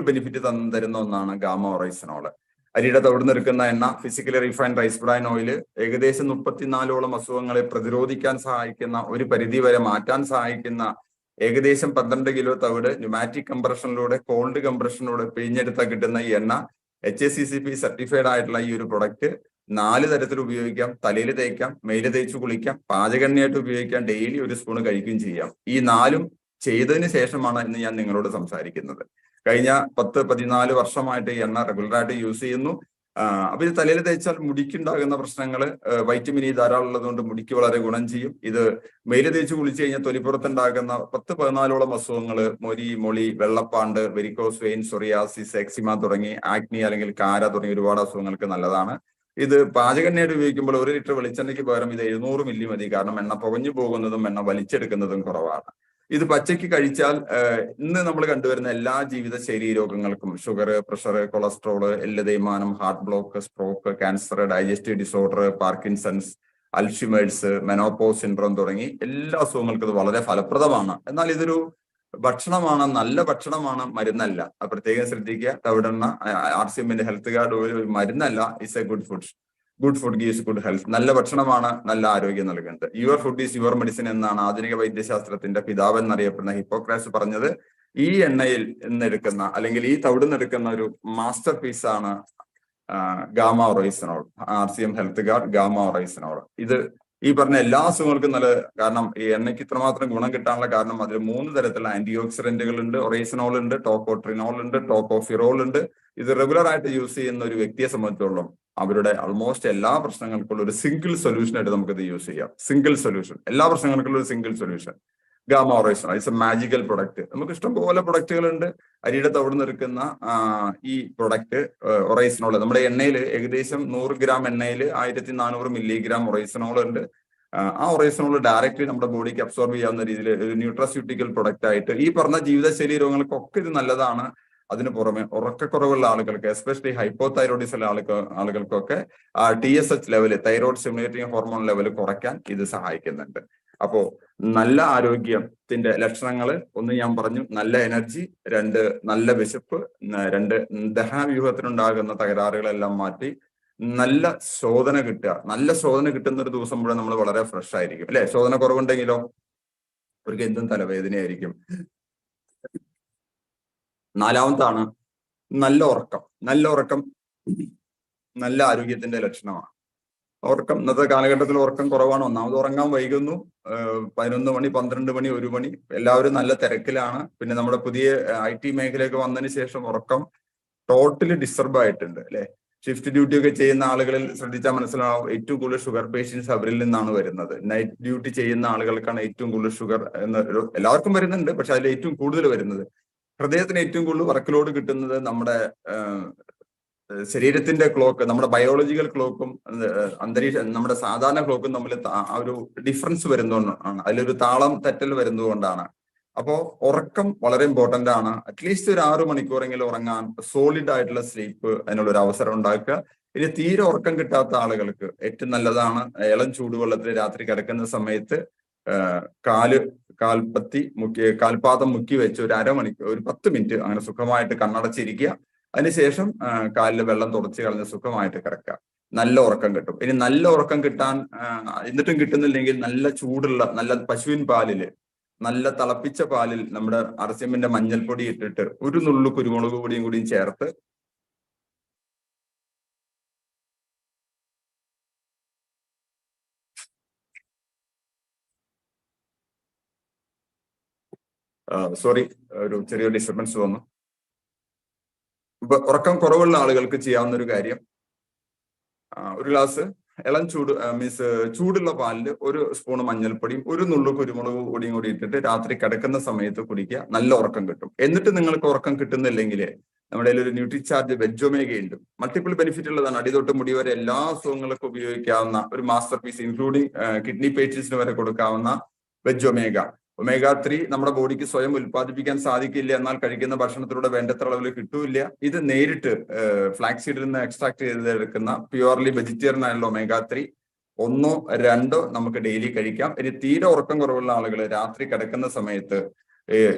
Benefit തരുന്ന ഒന്നാണ് gamma റൈസിനോൾ അരിയുടെ തവിടുന്നെടുക്കുന്ന എണ്ണ physically refined rice bran oil ഏകദേശം മുപ്പത്തിനാലോളം അസുഖങ്ങളെ പ്രതിരോധിക്കാൻ സഹായിക്കുന്ന ഒരു പരിധി വരെ മാറ്റാൻ സഹായിക്കുന്ന ഏകദേശം പന്ത്രണ്ട് കിലോ തവിട് ന്യൂമാറ്റിക് കംപ്രഷനിലൂടെ കോൾഡ് കംപ്രഷനിലൂടെ പിഴിഞ്ഞെടുത്താൽ കിട്ടുന്ന ഈ എണ്ണ H S C C P certified ആയിട്ടുള്ള ഈ ഒരു പ്രൊഡക്റ്റ് നാല് തരത്തിൽ ഉപയോഗിക്കാം. തലയിൽ തേക്കാം മെയിൽ തേച്ച് കുളിക്കാം പാചകെണ്ണയായിട്ട് ഉപയോഗിക്കാം ഡെയിലി ഒരു സ്പൂൺ കഴിക്കുകയും ചെയ്യാം. ഈ നാലും ചെയ്തതിന് ശേഷമാണ് ഇന്ന് ഞാൻ നിങ്ങളോട് സംസാരിക്കുന്നത്. കഴിഞ്ഞ പത്ത് പതിനാല് വർഷമായിട്ട് ഈ എണ്ണ റെഗുലറായിട്ട് യൂസ് ചെയ്യുന്നു. അപ്പൊ ഇത് തലയിൽ തേച്ചാൽ മുടിക്കുണ്ടാകുന്ന പ്രശ്നങ്ങൾ വൈറ്റമിൻ ഇ ധാരാളം ഉള്ളതുകൊണ്ട് മുടിക്ക് വളരെ ഗുണം ചെയ്യും. ഇത് മെയിൽ തേച്ച് കുളിച്ചു കഴിഞ്ഞാൽ തൊലിപ്പുറത്തുണ്ടാകുന്ന പത്ത് പതിനാലോളം അസുഖങ്ങൾ മൊരി മൊളി വെള്ളപ്പാണ്ട് വെരിക്കോസ് വെയിൻ സൊറിയാസിസ് എക്സിമ തുടങ്ങി ആക്നി അല്ലെങ്കിൽ കാര തുടങ്ങിയ ഒരുപാട് അസുഖങ്ങൾക്ക് നല്ലതാണ്. ഇത് പാചകണ്ണയായിട്ട് ഉപയോഗിക്കുമ്പോൾ ഒരു ലിറ്റർ വെളിച്ചെണ്ണയ്ക്ക് പകരം ഇത് എഴുന്നൂറ് മില്ലി മതി. കാരണം എണ്ണ പുകഞ്ഞു പോകുന്നതും എണ്ണ വലിച്ചെടുക്കുന്നതും കുറവാണ്. ഇത് പച്ചയ്ക്ക് കഴിച്ചാൽ ഇന്ന് നമ്മൾ കണ്ടുവരുന്ന എല്ലാ ജീവിതശൈലി രോഗങ്ങൾക്കും ഷുഗർ പ്രഷർ കൊളസ്ട്രോൾ എല്ല് തേയ്മാനം heart block stroke cancer digestive disorder Parkinson's Alzheimer's menopause syndrome തുടങ്ങി എല്ലാ അസുഖങ്ങൾക്കും ഇത് വളരെ ഫലപ്രദമാണ്. എന്നാൽ ഇതൊരു ഭക്ഷണമാണ് നല്ല ഭക്ഷണമാണ് മരുന്നല്ല. പ്രത്യേകം ശ്രദ്ധിക്കുക. തവിടെണ്ണ ആർ സി എമ്മിന്റെ ഹെൽത്ത് കാർഡ് ഒരു മരുന്നല്ല. Is a good food. Good food gives good health നല്ല ഭക്ഷണമാണ് നല്ല ആരോഗ്യം നൽകുന്നത്. Your food is your medicine എന്നാണ് ആധുനിക വൈദ്യശാസ്ത്രത്തിന്റെ പിതാവ് എന്നറിയപ്പെടുന്ന ഹിപ്പോക്രാസ് പറഞ്ഞത്. ഈ എണ്ണയിൽ നിന്നെടുക്കുന്ന അല്ലെങ്കിൽ ഈ തവിടുന്നെടുക്കുന്ന ഒരു മാസ്റ്റർ പീസാണ് gamma oryzanol. R C M health guard gamma oryzanol. ഇത് ഈ പറഞ്ഞ എല്ലാ അസുഖങ്ങൾക്കും നല്ല കാരണം ഈ എണ്ണയ്ക്ക് ഇത്രമാത്രം ഗുണം കിട്ടാനുള്ള കാരണം അതിൽ മൂന്ന് തരത്തിലുള്ള ആന്റി ഓക്സിഡന്റുകൾ ഉണ്ട് ഒറൈസനോൾ ഉണ്ട് ടോക്കോട്രിനോൾ ഉണ്ട് ടോക്കോഫിറോൾ ഉണ്ട്. ഇത് റെഗുലർ ആയിട്ട് യൂസ് ചെയ്യുന്ന ഒരു വ്യക്തിയെ സംബന്ധിച്ചോളം അവരുടെ ആൾമോസ്റ്റ് എല്ലാ പ്രശ്നങ്ങൾക്കുള്ള ഒരു സിംഗിൾ സൊല്യൂഷൻ ആയിട്ട് നമുക്ക് ഇത് യൂസ് ചെയ്യാം. സിംഗിൾ സൊല്യൂഷൻ എല്ലാ പ്രശ്നങ്ങൾക്കുള്ള ഒരു സിംഗിൾ സൊല്യൂഷൻ ഗാമ ഓറേഷൻ ഇറ്റ്സ് എ മാജിക്കൽ പ്രൊഡക്റ്റ് നമുക്ക് ഇഷ്ടംപോലെ പ്രൊഡക്റ്റുകൾ ഉണ്ട് അരിയുടെ തവിട് നിൽക്കുന്ന ഈ പ്രൊഡക്റ്റ് ഒറൈസനോൾ നമ്മുടെ എണ്ണയിൽ ഏകദേശം നൂറ് ഗ്രാം എണ്ണയിൽ ആയിരത്തി നാനൂറ് മില്ലിഗ്രാം ഒറൈസനോൾ ഉണ്ട്. ആ ഒറൈസനോൾ ഡയറക്റ്റ്ലി നമ്മുടെ ബോഡിക്ക് അബ്സോർബ് ചെയ്യാവുന്ന രീതിയിൽ ഒരു ന്യൂട്രാസ്യൂട്ടിക്കൽ പ്രൊഡക്റ്റ് ആയിട്ട് ഈ പറഞ്ഞ ജീവിതശൈലി രോഗങ്ങൾക്കൊക്കെ ഇത് നല്ലതാണ്. അതിന് പുറമെ ഉറക്കക്കുറവുള്ള ആളുകൾക്ക് എസ്പെഷ്യലി ഹൈപ്പോ തൈറോയിഡിസ് ഉള്ള ആളുകൾ ആളുകൾക്കൊക്കെ T S H level thyroid simulating hormone level കുറയ്ക്കാൻ ഇത് സഹായിക്കുന്നുണ്ട്. അപ്പോ നല്ല ആരോഗ്യത്തിന്റെ ലക്ഷണങ്ങൾ ഒന്ന് ഞാൻ പറഞ്ഞു. നല്ല എനർജി രണ്ട് നല്ല വിശപ്പ് രണ്ട് ദഹനവ്യൂഹത്തിനുണ്ടാകുന്ന തകരാറുകളെല്ലാം മാറ്റി നല്ല ശോധന കിട്ടുക. നല്ല ശോധന കിട്ടുന്ന ഒരു ദിവസം മുഴുവൻ നമ്മൾ വളരെ ഫ്രഷ് ആയിരിക്കും. അല്ലെ? ശോധന കുറവുണ്ടെങ്കിലോ അവർക്ക് എന്തും തലവേദനയായിരിക്കും. നാലാമത്താണ് നല്ല ഉറക്കം. നല്ല ഉറക്കം നല്ല ആരോഗ്യത്തിന്റെ ലക്ഷണമാണ്. ഉറക്കം ഇന്നത്തെ കാലഘട്ടത്തിൽ ഉറക്കം കുറവാണ്. ഒന്നാമത് ഉറങ്ങാൻ വൈകുന്നു. പതിനൊന്ന് മണി പന്ത്രണ്ട് മണി ഒരു മണി എല്ലാവരും നല്ല തിരക്കിലാണ്. പിന്നെ നമ്മുടെ പുതിയ ഐ ടി മേഖലയൊക്കെ വന്നതിന് ശേഷം ഉറക്കം ടോട്ടലി ഡിസ്റ്റർബ് ആയിട്ടുണ്ട് അല്ലെ? ഷിഫ്റ്റ് ഡ്യൂട്ടി ഒക്കെ ചെയ്യുന്ന ആളുകളിൽ ശ്രദ്ധിച്ചാൽ മനസ്സിലാവും ഏറ്റവും കൂടുതൽ ഷുഗർ പേഷ്യൻസ് അവരിൽ നിന്നാണ് വരുന്നത്. നൈറ്റ് ഡ്യൂട്ടി ചെയ്യുന്ന ആളുകൾക്കാണ് ഏറ്റവും കൂടുതൽ ഷുഗർ എന്ന എല്ലാവർക്കും വരുന്നുണ്ട് പക്ഷെ അതിൽ ഏറ്റവും കൂടുതൽ വരുന്നത് ഹൃദയത്തിന് ഏറ്റവും കൂടുതൽ വർക്കിലോട് കിട്ടുന്നത് നമ്മുടെ ശരീരത്തിന്റെ ക്ലോക്ക് നമ്മുടെ ബയോളജിക്കൽ ക്ലോക്കും അന്തരീക്ഷ നമ്മുടെ സാധാരണ ക്ലോക്കും തമ്മിൽ ആ ഒരു ഡിഫറൻസ് വരുന്നതുകൊണ്ടാണ്. അതിലൊരു താളം തെറ്റൽ വരുന്നതുകൊണ്ടാണ്. അപ്പോൾ ഉറക്കം വളരെ ഇമ്പോർട്ടന്റ് ആണ്. അറ്റ്ലീസ്റ്റ് ഒരു ആറു മണിക്കൂറെങ്കിലും ഉറങ്ങാൻ സോളിഡ് ആയിട്ടുള്ള സ്ലീപ്പ് അതിനുള്ള ഒരു അവസരം ഉണ്ടാക്കുക. ഇനി തീരെ ഉറക്കം കിട്ടാത്ത ആളുകൾക്ക് ഏറ്റവും നല്ലതാണ്. ഇളം ചൂടുവെള്ളത്തിൽ രാത്രി കിടക്കുന്ന സമയത്ത് കാൽ കാൽപ്പത്തി മുക്കി കാൽപാദം മുക്കി വെച്ച് ഒരു അരമണിക്കൂർ ഒരു പത്ത് മിനിറ്റ് അങ്ങനെ സുഖമായിട്ട് കണ്ണടച്ചിരിക്കുക. അതിനുശേഷം കാലിൽ വെള്ളം തുടച്ച് കളഞ്ഞ് സുഖമായിട്ട് കിടക്കുക. നല്ല ഉറക്കം കിട്ടും. ഇനി നല്ല ഉറക്കം കിട്ടാൻ എന്നിട്ടും കിട്ടുന്നില്ലെങ്കിൽ നല്ല ചൂടുള്ള നല്ല പശുവിൻ പാലിൽ നല്ല തിളപ്പിച്ച പാലിൽ നമ്മുടെ അറസ്യമ്മിന്റെ മഞ്ഞൾപ്പൊടി ഇട്ടിട്ട് ഒരു നുള്ളു കുരുമുളക് പൊടിയും കൂടിയും ചേർത്ത് സോറി ഒരു ചെറിയ ഡിസ്റ്റർബൻസ് വന്നു. ഉറക്കം കുറവുള്ള ആളുകൾക്ക് ചെയ്യാവുന്ന ഒരു കാര്യം ഒരു ഗ്ലാസ് ഇളം ചൂട് മീൻസ് ചൂടുള്ള പാലിൽ ഒരു സ്പൂൺ മഞ്ഞൾപ്പൊടിയും ഒരു നുള്ളു കുരുമുളക് പൊടിയും കൂടി ഇട്ടിട്ട് രാത്രി കിടക്കുന്ന സമയത്ത് കുടിക്കുക നല്ല ഉറക്കം കിട്ടും. എന്നിട്ട് നിങ്ങൾക്ക് ഉറക്കം കിട്ടുന്നില്ലെങ്കിൽ നമ്മുടെ ഒരു ന്യൂട്രി ചാർജ് ഉണ്ട്. മൾട്ടിപ്പിൾ ബെനിഫിറ്റ് ഉള്ളതാണ്. അടിതൊട്ട് മുടി വരെ എല്ലാ അസുഖങ്ങൾക്കും ഉപയോഗിക്കാവുന്ന ഒരു മാസ്റ്റർ പീസ് ഇൻക്ലൂഡിങ് കിഡ്നി പേഷ്യൻസിന് വരെ കൊടുക്കാവുന്ന വെജൊമേഗ ഒമേഗ ത്രീ നമ്മുടെ ബോഡിക്ക് സ്വയം ഉൽപ്പാദിപ്പിക്കാൻ സാധിക്കില്ല എന്നാൽ കഴിക്കുന്ന ഭക്ഷണത്തിലൂടെ വേണ്ടത്ര അളവിൽ കിട്ടൂല ഇത് നേരിട്ട് ഫ്ലാക്സീഡിൽ നിന്ന് എക്സ്ട്രാക്ട് ചെയ്തെടുക്കുന്ന പ്യുവർലി വെജിറ്റേറിയൻ ആയുള്ള ഒമേഗ ത്രീ ഒന്നോ രണ്ടോ നമുക്ക് ഡെയിലി കഴിക്കാം. ഇനി തീരെ ഉറക്കം കുറവുള്ള ആളുകൾ രാത്രി കിടക്കുന്ന സമയത്ത്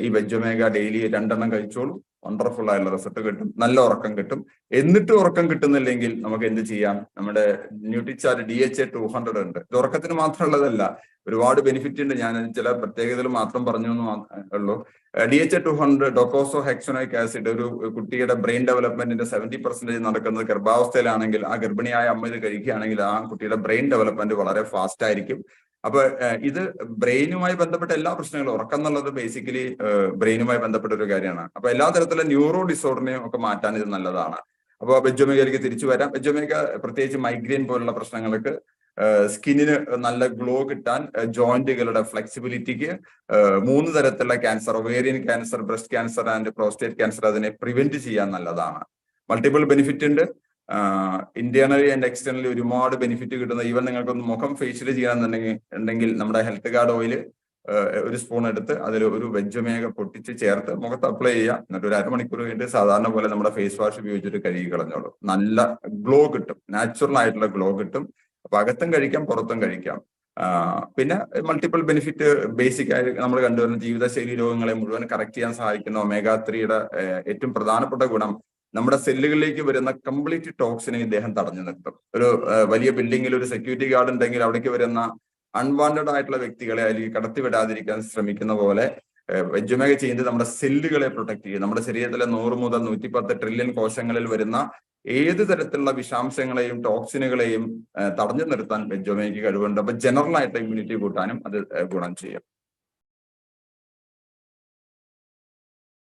ഈ വെജ് ഒമേഗ ഡെയിലി രണ്ടെണ്ണം കഴിച്ചോളൂ. വണ്ടർഫുൾ ആയിട്ടുള്ള റിസൾട്ട് കിട്ടും. നല്ല ഉറക്കം കിട്ടും. എന്നിട്ട് ഉറക്കം കിട്ടുന്നില്ലെങ്കിൽ നമുക്ക് എന്ത് ചെയ്യാം? നമ്മുടെ Nutricharge D H A two hundred ഉണ്ട്. ഇത് ഉറക്കത്തിന് മാത്രമുള്ളതല്ല. ഒരുപാട് ബെനിഫിറ്റ് ഉണ്ട്. ഞാൻ ചില പ്രത്യേകതകൾ മാത്രം പറഞ്ഞു എന്ന് ഉള്ളൂ. D H A two hundred docosahexaenoic acid ഒരു കുട്ടിയുടെ ബ്രെയിൻ ഡെവലപ്മെന്റിന്റെ സെവന്റി പെർസെന്റേജ് നടക്കുന്നത് ഗർഭാവസ്ഥയിലാണെങ്കിൽ ആ ഗർഭിണിയായ അമ്മ ഇത് കഴിക്കുകയാണെങ്കിൽ ആ കുട്ടിയുടെ ബ്രെയിൻ ഡെവലപ്മെന്റ് വളരെ ഫാസ്റ്റ് ആയിരിക്കും. അപ്പൊ ഇത് ബ്രെയിനുമായി ബന്ധപ്പെട്ട എല്ലാ പ്രശ്നങ്ങളും ഉറക്കം എന്നുള്ളത് ബേസിക്കലി ബ്രെയിനുമായി ബന്ധപ്പെട്ട ഒരു കാര്യമാണ്. അപ്പൊ എല്ലാ തരത്തിലുള്ള ന്യൂറോ ഡിസോർഡറിനെയും ഒക്കെ മാറ്റാൻ ഇത് നല്ലതാണ്. അപ്പോൾ ബെജോമേഗയിലേക്ക് തിരിച്ചു വരാം. ബെജോമേഖ പ്രത്യേകിച്ച് മൈഗ്രെയിൻ പോലുള്ള പ്രശ്നങ്ങൾക്ക് സ്കിന്നിന് നല്ല ഗ്ലോ കിട്ടാൻ ജോയിന്റുകളുടെ ഫ്ലെക്സിബിലിറ്റിക്ക് മൂന്ന് തരത്തിലുള്ള cancer ovarian cancer breast cancer and prostate cancer അതിനെ പ്രിവെന്റ് ചെയ്യാൻ നല്ലതാണ്. മൾട്ടിപ്പിൾ ബെനിഫിറ്റ് ഉണ്ട്. ഇന്റേണലി ആൻഡ് എക്സ്റ്റേണലി ഒരുപാട് ബെനിഫിറ്റ് കിട്ടുന്ന ഈവൻ നിങ്ങൾക്കൊന്ന് മുഖം ഫേഷ്യൽ ചെയ്യണമെന്നുണ്ടെങ്കിൽ ഉണ്ടെങ്കിൽ നമ്മുടെ ഹെൽത്ത് കാർഡ് ഓയിൽ ഒരു സ്പൂൺ എടുത്ത് അതിൽ ഒരു വെജ് പൊട്ടിച്ച് ചേർത്ത് മുഖത്ത് അപ്ലൈ ചെയ്യുക. എന്നിട്ട് ഒരു അരമണിക്കൂർ കഴിഞ്ഞിട്ട് സാധാരണ പോലെ നമ്മുടെ ഫേസ് വാഷ് ഉപയോഗിച്ചിട്ട് കഴുകി കളഞ്ഞോളൂ. നല്ല ഗ്ലോ കിട്ടും. നാച്ചുറൽ ആയിട്ടുള്ള ഗ്ലോ കിട്ടും. അപ്പൊ അകത്തും കഴിക്കാം പുറത്തും കഴിക്കാം. പിന്നെ മൾട്ടിപ്പിൾ ബെനിഫിറ്റ് ബേസിക് ആയി നമ്മൾ കണ്ടുവരുന്ന ജീവിതശൈലി രോഗങ്ങളെ മുഴുവൻ കറക്റ്റ് ചെയ്യാൻ സഹായിക്കുന്ന ഒമേഗ ത്രീയുടെ ഏറ്റവും പ്രധാനപ്പെട്ട ഗുണം നമ്മുടെ സെല്ലുകളിലേക്ക് വരുന്ന കംപ്ലീറ്റ് ടോക്സിനെ ഇദ്ദേഹം തടഞ്ഞു നിർത്തും ഒരു വലിയ ബിൽഡിങ്ങിൽ ഒരു സെക്യൂരിറ്റി ഗാർഡ് ഉണ്ടെങ്കിൽ അവിടേക്ക് വരുന്ന അൺവാണ്ടഡ് ആയിട്ടുള്ള വ്യക്തികളെ അല്ലെങ്കിൽ കടത്തിവിടാതിരിക്കാൻ ശ്രമിക്കുന്ന പോലെ വെജുമേഗ ചെയ്യുന്നത് നമ്മുടെ സെല്ലുകളെ പ്രൊട്ടക്ട് ചെയ്യും. നമ്മുടെ ശരീരത്തിലെ നൂറ് മുതൽ നൂറ്റി പത്ത് ട്രില്യൺ കോശങ്ങളിൽ വരുന്ന ഏത് തരത്തിലുള്ള വിഷാംശങ്ങളെയും ടോക്സിനുകളെയും തടഞ്ഞു നിർത്താൻ വെജോമേക്ക് കഴിവുണ്ട്. അപ്പൊ ജനറൽ ആയിട്ട് ഇമ്മ്യൂണിറ്റി കൂട്ടാനും അത് ഗുണം ചെയ്യും.